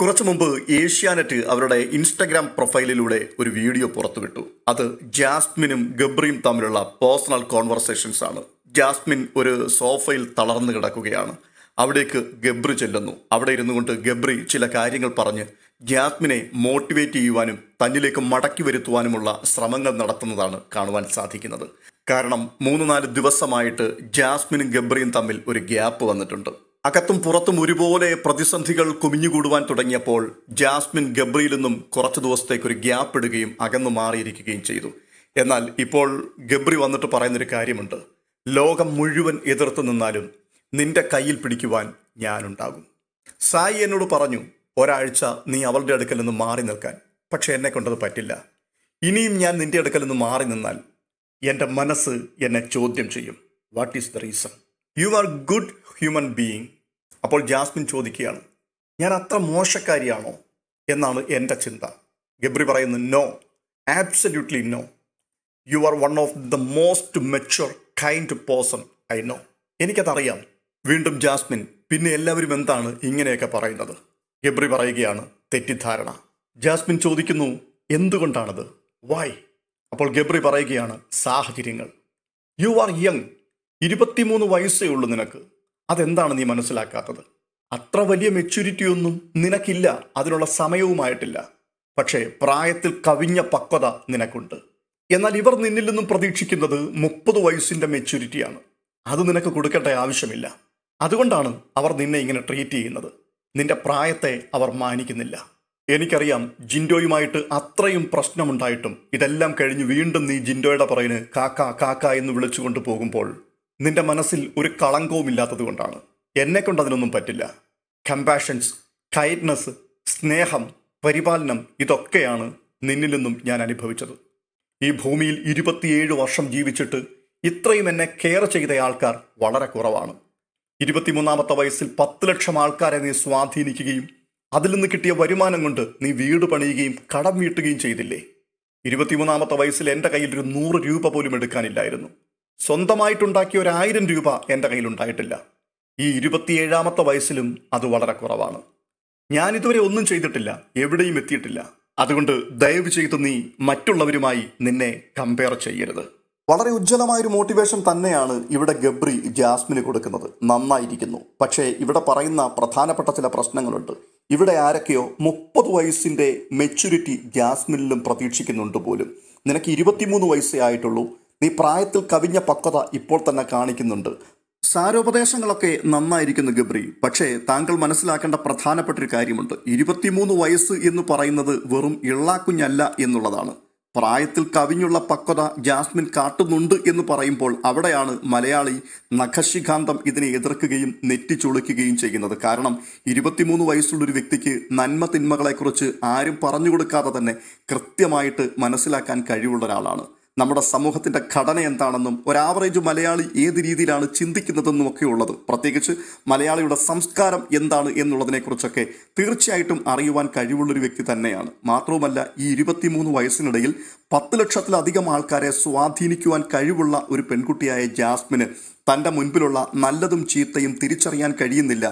കുറച്ചു മുമ്പ് ഏഷ്യാനെറ്റ് അവരുടെ ഇൻസ്റ്റഗ്രാം പ്രൊഫൈലിലൂടെ ഒരു വീഡിയോ പുറത്തുവിട്ടു. അത് ജാസ്മിനും ഗബ്രിയും തമ്മിലുള്ള പേഴ്സണൽ കോൺവെർസേഷൻസ് ആണ്. ജാസ്മിൻ ഒരു സോഫയിൽ തളർന്നു കിടക്കുകയാണ്. അവിടേക്ക് ഗബ്രി ചെല്ലുന്നു. അവിടെ ഇരുന്നു കൊണ്ട് ഗബ്രി ചില കാര്യങ്ങൾ പറഞ്ഞ് ജാസ്മിനെ മോട്ടിവേറ്റ് ചെയ്യുവാനും തന്നിലേക്ക് മടക്കി വരുത്തുവാനുമുള്ള ശ്രമങ്ങൾ നടത്തുന്നതാണ് കാണുവാൻ സാധിക്കുന്നത്. കാരണം മൂന്ന് നാല് ദിവസമായിട്ട് ജാസ്മിനും ഗബ്രിയും തമ്മിൽ ഒരു ഗ്യാപ്പ് വന്നിട്ടുണ്ട്. അകത്തും പുറത്തും ഒരുപോലെ പ്രതിസന്ധികൾ കുമിഞ്ഞുകൂടുവാൻ തുടങ്ങിയപ്പോൾ ജാസ്മിൻ ഗബ്രിയിൽ നിന്നും കുറച്ചു ദിവസത്തേക്ക് ഒരു ഗ്യാപ്പ് ഇടുകയും അകന്നു മാറിയിരിക്കുകയും ചെയ്തു. എന്നാൽ ഇപ്പോൾ ഗബ്രി വന്നിട്ട് പറയുന്നൊരു കാര്യമുണ്ട്. ലോകം മുഴുവൻ എതിർത്ത് നിന്നാലും നിന്റെ കയ്യിൽ പിടിക്കുവാൻ ഞാനുണ്ടാകും. സായി എന്നോട് പറഞ്ഞു ഒരാഴ്ച നീ അവളുടെ അടുക്കൽ നിന്ന് മാറി നിൽക്കാൻ. പക്ഷെ എന്നെ കൊണ്ടത് പറ്റില്ല. ഇനിയും ഞാൻ നിന്റെ അടുക്കൽ നിന്ന് മാറി നിന്നാൽ എന്റെ മനസ്സ് എന്നെ ചോദ്യം ചെയ്യും. What is the reason you are good human being അപ്പോൾ ജാസ്മിൻ ചോദിക്കുകയാണ് ഞാൻ അത്ര മോശക്കാരിയാണോ? എന്നാണ് എന്റെ ചിന്ത. ഗബ്രി പറയുന്നു no absolutely no you are one of the most mature kind person I know എനിക്കതറിയാം. വീണ്ടും ജാസ്മിൻ പിന്നെ എല്ലാവരും എന്താണ് ഇങ്ങനെയൊക്കെ പറയുന്നത്? ഗബ്രി പറയുകയാണ് തെറ്റിദ്ധാരണ. ജാസ്മിൻ ചോദിക്കുന്നു എന്തുകൊണ്ടാണത്? വൈ അപ്പോൾ ഗബ്രി പറയുകയാണ് സാഹചര്യങ്ങൾ. യു ആർ യങ് ഇരുപത്തിമൂന്ന് വയസ്സേ ഉള്ളൂ നിനക്ക്. അതെന്താണ് നീ മനസ്സിലാക്കാത്തത്? അത്ര വലിയ മെച്യൂരിറ്റി ഒന്നും നിനക്കില്ല അതിനുള്ള സമയവുമായിട്ടില്ല. പക്ഷേ പ്രായത്തിൽ കവിഞ്ഞ പക്വത നിനക്കുണ്ട്. എന്നാൽ ഇവർ നിന്നിൽ നിന്നും പ്രതീക്ഷിക്കുന്നത് മുപ്പത് വയസ്സിന്റെ മെച്യൂരിറ്റിയാണ് അത് നിനക്ക് കൊടുക്കേണ്ട ആവശ്യമില്ല. അതുകൊണ്ടാണ് അവർ നിന്നെ ഇങ്ങനെ ട്രീറ്റ് ചെയ്യുന്നത്. നിന്റെ പ്രായത്തെ അവർ മാനിക്കുന്നില്ല. എനിക്കറിയാം ജിൻഡോയുമായിട്ട് അത്രയും പ്രശ്നമുണ്ടായിട്ടും ഇതെല്ലാം കഴിഞ്ഞ് വീണ്ടും നീ ജിൻഡോയുടെ പറയിന് കാക്ക കാക്ക എന്ന് വിളിച്ചുകൊണ്ട് പോകുമ്പോൾ നിന്റെ മനസ്സിൽ ഒരു കളങ്കവും ഇല്ലാത്തത് കൊണ്ടാണ്. എന്നെ കൊണ്ട് അതിനൊന്നും പറ്റില്ല. കമ്പാഷൻസ് കൈറ്റ്നസ് സ്നേഹം പരിപാലനം ഇതൊക്കെയാണ് നിന്നിൽ നിന്നും ഞാൻ അനുഭവിച്ചത്. ഈ ഭൂമിയിൽ ഇരുപത്തിയേഴ് വർഷം ജീവിച്ചിട്ട് ഇത്രയും എന്നെ കെയർ ചെയ്ത ആൾക്കാർ വളരെ കുറവാണ്. ഇരുപത്തിമൂന്നാമത്തെ വയസ്സിൽ പത്ത് ലക്ഷം ആൾക്കാരെ നീ സ്വാധീനിക്കുകയും അതിൽ നിന്ന് കിട്ടിയ വരുമാനം കൊണ്ട് നീ വീട് പണിയുകയും കടം വീട്ടുകയും ചെയ്തില്ലേ? ഇരുപത്തിമൂന്നാമത്തെ വയസ്സിൽ എന്റെ കയ്യിൽ ഒരു നൂറ് രൂപ പോലും എടുക്കാനില്ലായിരുന്നു. സ്വന്തമായിട്ടുണ്ടാക്കിയ ഒരായിരം രൂപ എന്റെ കയ്യിൽ ഉണ്ടായിട്ടില്ല ഈ ഇരുപത്തിയേഴാമത്തെ വയസ്സിലും അത് വളരെ കുറവാണ്. ഞാൻ ഇതുവരെ ഒന്നും ചെയ്തിട്ടില്ല എവിടെയും എത്തിയിട്ടില്ല. അതുകൊണ്ട് ദയവ് ചെയ്ത് നീ മറ്റുള്ളവരുമായി നിന്നെ കമ്പയർ ചെയ്യരുത്. വളരെ ഉജ്ജ്വലമായ ഒരു മോട്ടിവേഷൻ തന്നെയാണ് ഇവിടെ ഗബ്രി ജാസ്മിന് കൊടുക്കുന്നത്. നന്നായിരിക്കുന്നു. പക്ഷേ ഇവിടെ പറയുന്ന പ്രധാനപ്പെട്ട ചില പ്രശ്നങ്ങളുണ്ട്. ഇവിടെ ആരൊക്കെയോ മുപ്പത് വയസ്സിന്റെ മെച്യൂരിറ്റി ജാസ്മിനിലും പ്രതീക്ഷിക്കുന്നുണ്ട് പോലും. നിനക്ക് ഇരുപത്തിമൂന്ന് വയസ്സേ ആയിട്ടുള്ളൂ. നീ പ്രായത്തിൽ കവിഞ്ഞ പക്വത ഇപ്പോൾ തന്നെ കാണിക്കുന്നുണ്ട്. സാരോപദേശങ്ങളൊക്കെ നന്നായിരിക്കുന്നു ഗബ്രി. പക്ഷേ താങ്കൾ മനസ്സിലാക്കേണ്ട പ്രധാനപ്പെട്ട ഒരു കാര്യമുണ്ട്. ഇരുപത്തിമൂന്ന് വയസ്സ് എന്ന് പറയുന്നത് വെറും ഇള്ളാക്കുഞ്ഞല്ല എന്നുള്ളതാണ്. പ്രായത്തിൽ കവിഞ്ഞുള്ള പക്വത ജാസ്മിൻ കാട്ടുന്നുണ്ട് എന്ന് പറയുമ്പോൾ അവിടെയാണ് മലയാളി നഖശിഖാന്തം ഇതിനെ എതിർക്കുകയും നെറ്റിച്ചുളിക്കുകയും ചെയ്യുന്നത്. കാരണം ഇരുപത്തിമൂന്ന് വയസ്സുള്ള ഒരു വ്യക്തിക്ക് നന്മ തിന്മകളെക്കുറിച്ച് ആരും പറഞ്ഞു കൊടുക്കാതെ തന്നെ കൃത്യമായിട്ട് മനസ്സിലാക്കാൻ കഴിവുള്ള ഒരാളാണ്. നമ്മുടെ സമൂഹത്തിന്റെ ഘടന എന്താണെന്നും ഒരു ആവറേജ് മലയാളി ഏത് രീതിയിലാണ് ചിന്തിക്കുന്നതെന്നും ഒക്കെ ഉള്ളത്. പ്രത്യേകിച്ച് മലയാളിയുടെ സംസ്കാരം എന്താണ് എന്നുള്ളതിനെക്കുറിച്ചൊക്കെ തീർച്ചയായിട്ടും അറിയുവാൻ കഴിവുള്ളൊരു വ്യക്തി തന്നെയാണ്. മാത്രവുമല്ല ഈ ഇരുപത്തിമൂന്ന് വയസ്സിനിടയിൽ പത്ത് ലക്ഷത്തിലധികം ആൾക്കാരെ സ്വാധീനിക്കുവാൻ കഴിവുള്ള ഒരു പെൺകുട്ടിയായ ജാസ്മിന് തന്റെ മുൻപിലുള്ള നല്ലതും ചീത്തയും തിരിച്ചറിയാൻ കഴിയുന്നില്ല.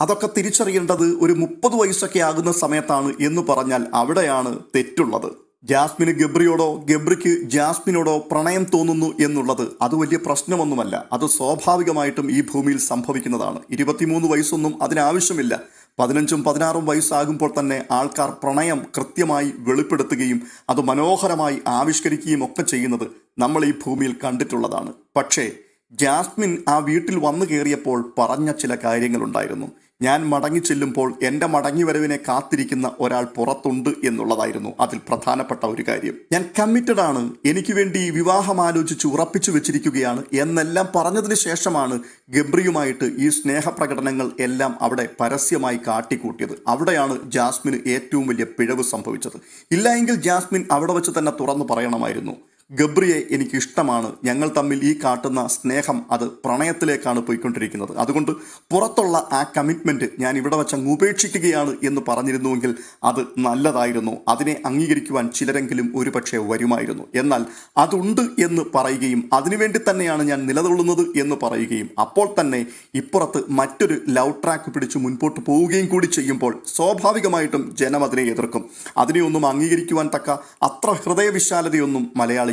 അതൊക്കെ തിരിച്ചറിയേണ്ടത് ഒരു മുപ്പത് വയസ്സൊക്കെ ആകുന്ന സമയത്താണ് എന്ന് പറഞ്ഞാൽ അവിടെയാണ് തെറ്റുള്ളത്. ജാസ്മിന് ഗബ്രിയോടോ ഗബ്രിക്ക് ജാസ്മിനോടോ പ്രണയം തോന്നുന്നു എന്നുള്ളത് അത് വലിയ പ്രശ്നമൊന്നുമല്ല. അത് സ്വാഭാവികമായിട്ടും ഈ ഭൂമിയിൽ സംഭവിക്കുന്നതാണ്. ഇരുപത്തിമൂന്ന് വയസ്സൊന്നും അതിനാവശ്യമില്ല. പതിനഞ്ചും പതിനാറും വയസ്സാകുമ്പോൾ തന്നെ ആൾക്കാർ പ്രണയം കൃത്യമായി വെളിപ്പെടുത്തുകയും അത് മനോഹരമായി ആവിഷ്കരിക്കുകയും ഒക്കെ ചെയ്യുന്നത് നമ്മൾ ഈ ഭൂമിയിൽ കണ്ടിട്ടുള്ളതാണ്. പക്ഷേ ജാസ്മിൻ ആ വീട്ടിൽ വന്നു കയറിയപ്പോൾ പറഞ്ഞ ചില കാര്യങ്ങളുണ്ടായിരുന്നു. ഞാൻ മടങ്ങി ചെല്ലുമ്പോൾ എന്റെ മടങ്ങിവരവിനെ കാത്തിരിക്കുന്ന ഒരാൾ പുറത്തുണ്ട് എന്നുള്ളതായിരുന്നു അതിൽ പ്രധാനപ്പെട്ട ഒരു കാര്യം. ഞാൻ കമ്മിറ്റഡ് ആണ്. എനിക്ക് വേണ്ടി വിവാഹം ആലോചിച്ച് ഉറപ്പിച്ചു വെച്ചിരിക്കുകയാണ്. എന്നെല്ലാം പറഞ്ഞതിന് ശേഷമാണ് ഗബ്രിയുമായിട്ട് ഈ സ്നേഹപ്രകടനങ്ങൾ എല്ലാം അവിടെ പരസ്യമായി കാട്ടിക്കൂട്ടിയത്. അവിടെയാണ് ജാസ്മിന് ഏറ്റവും വലിയ പിഴവ് സംഭവിച്ചത്. ഇല്ല ജാസ്മിൻ അവിടെ വെച്ച് തന്നെ തുറന്നു പറയണമായിരുന്നു. ഗബ്രിയെ എനിക്ക് ഇഷ്ടമാണ് ഞങ്ങൾ തമ്മിൽ ഈ കാട്ടുന്ന സ്നേഹം അത് പ്രണയത്തിലേക്കാണ് പോയിക്കൊണ്ടിരിക്കുന്നത്. അതുകൊണ്ട് പുറത്തുള്ള ആ കമ്മിറ്റ്മെന്റ് ഞാൻ ഇവിടെ വെച്ച് അങ്ങ് ഉപേക്ഷിക്കുകയാണ് എന്ന് പറഞ്ഞിരുന്നുവെങ്കിൽ അത് നല്ലതായിരുന്നു. അതിനെ അംഗീകരിക്കുവാൻ ചിലരെങ്കിലും ഒരുപക്ഷെ വരുമായിരുന്നു. എന്നാൽ അതുണ്ട് എന്ന് പറയുകയും അതിനുവേണ്ടി തന്നെയാണ് ഞാൻ നിലകൊള്ളുന്നത് എന്ന് പറയുകയും അപ്പോൾ തന്നെ ഇപ്പുറത്ത് മറ്റൊരു ലവ് ട്രാക്ക് പിടിച്ച് മുൻപോട്ട് പോവുകയും കൂടി ചെയ്യുമ്പോൾ സ്വാഭാവികമായിട്ടും ജനം അതിനെ എതിർക്കും. അതിനെയൊന്നും അംഗീകരിക്കുവാൻ തക്ക അത്ര ഹൃദയവിശാലതയൊന്നും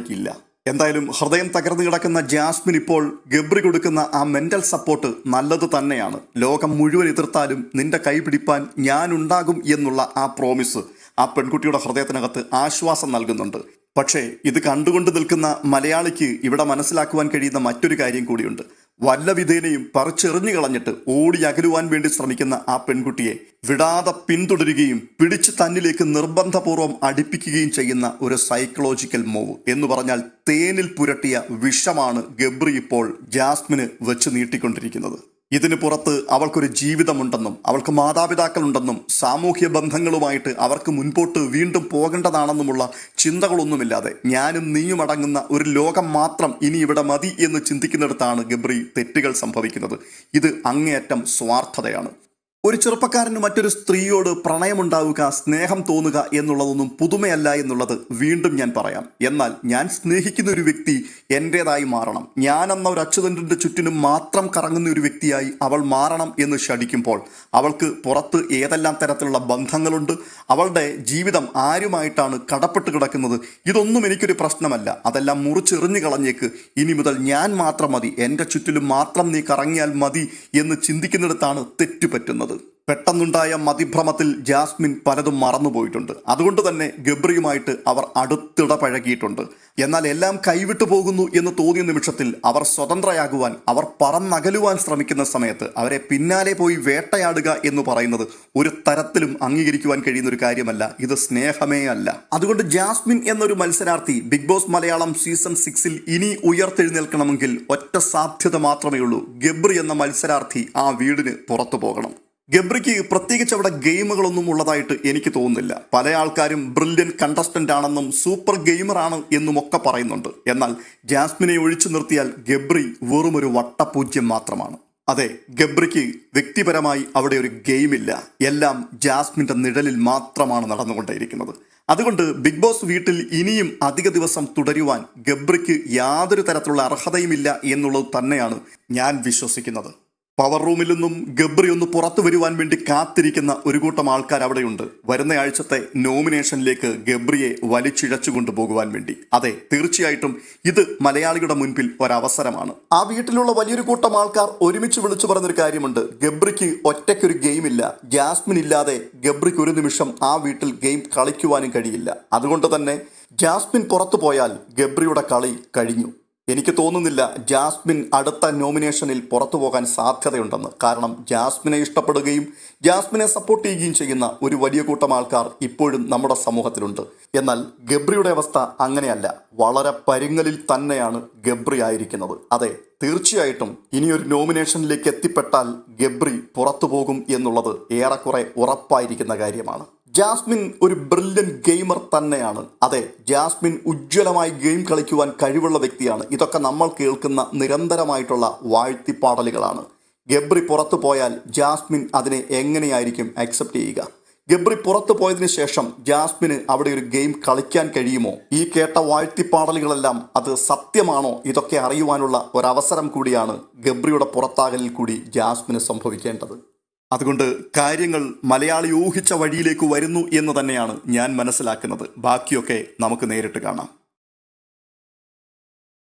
മലയാളിക്കില്ല എന്തായാലും ഹൃദയം തകർന്നു കിടക്കുന്ന ജാസ്മിൻ ഇപ്പോൾ ഗബ്രി കൊടുക്കുന്ന ആ മെന്റൽ സപ്പോർട്ട് നല്ലത് തന്നെയാണ്. ലോകം മുഴുവൻ എതിർത്താലും നിന്റെ കൈപിടിപ്പാൻ ഞാനുണ്ടാകും എന്നുള്ള ആ പ്രോമിസ് ആ പെൺകുട്ടിയുടെ ഹൃദയത്തിനകത്ത് ആശ്വാസം നൽകുന്നുണ്ട്. പക്ഷേ ഇത് കണ്ടുകൊണ്ട് നിൽക്കുന്ന മലയാളിക്ക് ഇവിടെ മനസ്സിലാക്കുവാൻ കഴിയുന്ന മറ്റൊരു കാര്യം കൂടിയുണ്ട്. വല്ല വിധേനയും പറിച്ചെറിഞ്ഞു കളഞ്ഞിട്ട് ഓടി അകലുവാൻ വേണ്ടി ശ്രമിക്കുന്ന ആ പെൺകുട്ടിയെ വിടാതെ പിന്തുടരുകയും പിടിച്ച് തന്നിലേക്ക് നിർബന്ധപൂർവം അടുപ്പിക്കുകയും ചെയ്യുന്ന ഒരു സൈക്കോളജിക്കൽ മൂവ് എന്ന് പറഞ്ഞാൽ തേനിൽ പുരട്ടിയ വിഷമാണ് ഗബ്രി ഇപ്പോൾ ജാസ്മിന് വെച്ച് നീട്ടിക്കൊണ്ടിരിക്കുന്നത്. ഇതിന് പുറത്ത് അവൾക്കൊരു ജീവിതമുണ്ടെന്നും അവൾക്ക് മാതാപിതാക്കളുണ്ടെന്നും സാമൂഹ്യ ബന്ധങ്ങളുമായിട്ട് അവർക്ക് മുൻപോട്ട് വീണ്ടും പോകേണ്ടതാണെന്നുമുള്ള ചിന്തകളൊന്നുമില്ലാതെ ഞാനും നീയും അടങ്ങുന്ന ഒരു ലോകം മാത്രം ഇനി ഇവിടെ മതി എന്ന് ചിന്തിക്കുന്നിടത്താണ് ഗബ്രി തെറ്റുകൾ സംഭവിക്കുന്നത്. ഇത് അങ്ങേയറ്റം സ്വാർത്ഥതയാണ്. ഒരു ചെറുപ്പക്കാരന് മറ്റൊരു സ്ത്രീയോട് പ്രണയമുണ്ടാവുക സ്നേഹം തോന്നുക എന്നുള്ളതൊന്നും പുതുമയല്ല എന്നുള്ളത് വീണ്ടും ഞാൻ പറയാം. എന്നാൽ ഞാൻ സ്നേഹിക്കുന്ന ഒരു വ്യക്തി എന്റേതായി മാറണം. ഞാൻ എന്ന ഒരു അച്യുതന്റെ ചുറ്റിനും മാത്രം കറങ്ങുന്ന ഒരു വ്യക്തിയായി അവൾ മാറണം എന്ന് ശടിക്കുമ്പോൾ അവൾക്ക് പുറത്ത് ഏതെല്ലാം തരത്തിലുള്ള ബന്ധങ്ങളുണ്ട് അവളുടെ ജീവിതം ആരുമായിട്ടാണ് കടപ്പെട്ട് കിടക്കുന്നത് ഇതൊന്നും എനിക്കൊരു പ്രശ്നമല്ല. അതെല്ലാം മുറിച്ചെറിഞ്ഞു കളഞ്ഞേക്ക്. ഇനി മുതൽ ഞാൻ മാത്രം മതി. എന്റെ ചുറ്റിലും മാത്രം നീ കറങ്ങിയാൽ മതി എന്ന് ചിന്തിക്കുന്നിടത്താണ് തെറ്റുപറ്റുന്നത്. പെട്ടെന്നുണ്ടായ മതിഭ്രമത്തിൽ ജാസ്മിൻ പലതും മറന്നുപോയിട്ടുണ്ട്. അതുകൊണ്ട് തന്നെ ഗബ്രിയുമായിട്ട് അവർ അടുത്തിട പഴകിയിട്ടുണ്ട്. എന്നാൽ എല്ലാം കൈവിട്ടു പോകുന്നു എന്ന് തോന്നിയ നിമിഷത്തിൽ അവർ സ്വതന്ത്രയാകുവാൻ അവർ പറന്നകലുവാൻ ശ്രമിക്കുന്ന സമയത്ത് അവരെ പിന്നാലെ പോയി വേട്ടയാടുക എന്ന് പറയുന്നത് ഒരു തരത്തിലും അംഗീകരിക്കുവാൻ കഴിയുന്ന ഒരു കാര്യമല്ല. ഇത് സ്നേഹമേ അല്ല. അതുകൊണ്ട് ജാസ്മിൻ എന്നൊരു മത്സരാർത്ഥി ബിഗ് ബോസ് മലയാളം സീസൺ സിക്സിൽ ഇനി ഉയർത്തെഴുന്നേൽക്കണമെങ്കിൽ ഒറ്റ സാധ്യത മാത്രമേ ഉള്ളൂ ഗബ്രി എന്ന മത്സരാർത്ഥി ആ വീടിന് പുറത്തു പോകണം. ഗബ്രിക്ക് പ്രത്യേകിച്ച് അവിടെ ഗെയിമുകളൊന്നും ഉള്ളതായിട്ട് എനിക്ക് തോന്നുന്നില്ല. പല ആൾക്കാരും ബ്രില്യൻ കണ്ടസ്റ്റന്റ് ആണെന്നും സൂപ്പർ ഗെയിമർ ആണ് എന്നും ഒക്കെ പറയുന്നുണ്ട്. എന്നാൽ ജാസ്മിനെ ഒഴിച്ചു നിർത്തിയാൽ ഗബ്രി വെറും ഒരു വട്ടപൂജ്യം മാത്രമാണ്. അതെ ഗബ്രിക്ക് വ്യക്തിപരമായി അവിടെ ഒരു ഗെയിമില്ല. എല്ലാം ജാസ്മിന്റെ നിഴലിൽ മാത്രമാണ് നടന്നുകൊണ്ടേയിരിക്കുന്നത്. അതുകൊണ്ട് ബിഗ് ബോസ് വീട്ടിൽ ഇനിയും അധിക ദിവസം തുടരുവാൻ ഗബ്രിക്ക് യാതൊരു തരത്തിലുള്ള അർഹതയുമില്ല എന്നുള്ളത് തന്നെയാണ് ഞാൻ വിശ്വസിക്കുന്നത്. പവർ റൂമിൽ നിന്നും ഗബ്രി ഒന്ന് പുറത്തു വരുവാൻ വേണ്ടി കാത്തിരിക്കുന്ന ഒരു കൂട്ടം ആൾക്കാർ അവിടെയുണ്ട്. വരുന്ന ആഴ്ചത്തെ നോമിനേഷനിലേക്ക് ഗബ്രിയെ വലിച്ചിഴച്ചു കൊണ്ടുപോകുവാൻ വേണ്ടി. അതെ തീർച്ചയായിട്ടും ഇത് മലയാളികളുടെ മുൻപിൽ ഒരവസരമാണ്. ആ വീട്ടിലുള്ള വലിയൊരു കൂട്ടം ആൾക്കാർ ഒരുമിച്ച് വിളിച്ചു പറഞ്ഞൊരു കാര്യമുണ്ട്. ഗബ്രിക്ക് ഒറ്റയ്ക്കൊരു ഗെയിമില്ല. ജാസ്മിൻ ഇല്ലാതെ ഗബ്രിക്ക് ഒരു നിമിഷം ആ വീട്ടിൽ ഗെയിം കളിക്കുവാനും കഴിയില്ല. അതുകൊണ്ട് തന്നെ ജാസ്മിൻ പുറത്തു പോയാൽ ഗബ്രിയുടെ കളി കഴിഞ്ഞു. എനിക്ക് തോന്നുന്നില്ല ജാസ്മിൻ അടുത്ത നോമിനേഷനിൽ പുറത്തു പോകാൻ സാധ്യതയുണ്ടെന്ന്. കാരണം ജാസ്മിനെ ഇഷ്ടപ്പെടുകയും ജാസ്മിനെ സപ്പോർട്ട് ചെയ്യുകയും ചെയ്യുന്ന ഒരു വലിയ കൂട്ടം ആൾക്കാർ ഇപ്പോഴും നമ്മുടെ സമൂഹത്തിലുണ്ട്. എന്നാൽ ഗബ്രിയുടെ അവസ്ഥ അങ്ങനെയല്ല. വളരെ പരുങ്ങലിൽ തന്നെയാണ് ഗബ്രി ആയിരിക്കുന്നത്. അതെ തീർച്ചയായിട്ടും ഇനിയൊരു നോമിനേഷനിലേക്ക് എത്തിപ്പെട്ടാൽ ഗബ്രി പുറത്തു പോകും എന്നുള്ളത് ഏറെക്കുറെ ഉറപ്പായിരിക്കുന്ന കാര്യമാണ്. ജാസ്മിൻ ഒരു ബ്രില്യൻ ഗെയിമർ തന്നെയാണ്. അതെ ജാസ്മിൻ ഉജ്ജ്വലമായി ഗെയിം കളിക്കുവാൻ കഴിവുള്ള വ്യക്തിയാണ്. ഇതൊക്കെ നമ്മൾ കേൾക്കുന്ന നിരന്തരമായിട്ടുള്ള വാഴ്ത്തിപ്പാടലുകളാണ്. ഗബ്രി പുറത്തു പോയാൽ ജാസ്മിൻ അതിനെ എങ്ങനെയായിരിക്കും അക്സെപ്റ്റ് ചെയ്യുക? ഗബ്രി പുറത്തു പോയതിന് ശേഷം ജാസ്മിന് അവിടെ ഒരു ഗെയിം കളിക്കാൻ കഴിയുമോ? ഈ കേട്ട വാഴ്ത്തിപ്പാടലുകളെല്ലാം അത് സത്യമാണോ? ഇതൊക്കെ അറിയുവാനുള്ള ഒരവസരം കൂടിയാണ് ഗബ്രിയുടെ പുറത്താകലിൽ കൂടി ജാസ്മിന് സംഭവിക്കേണ്ടത്. അതുകൊണ്ട് കാര്യങ്ങൾ മലയാളി ഊഹിച്ച വഴിയിലേക്ക് വരുന്നു എന്ന് തന്നെയാണ് ഞാൻ മനസ്സിലാക്കുന്നത്. ബാക്കിയൊക്കെ നമുക്ക് നേരിട്ട് കാണാം.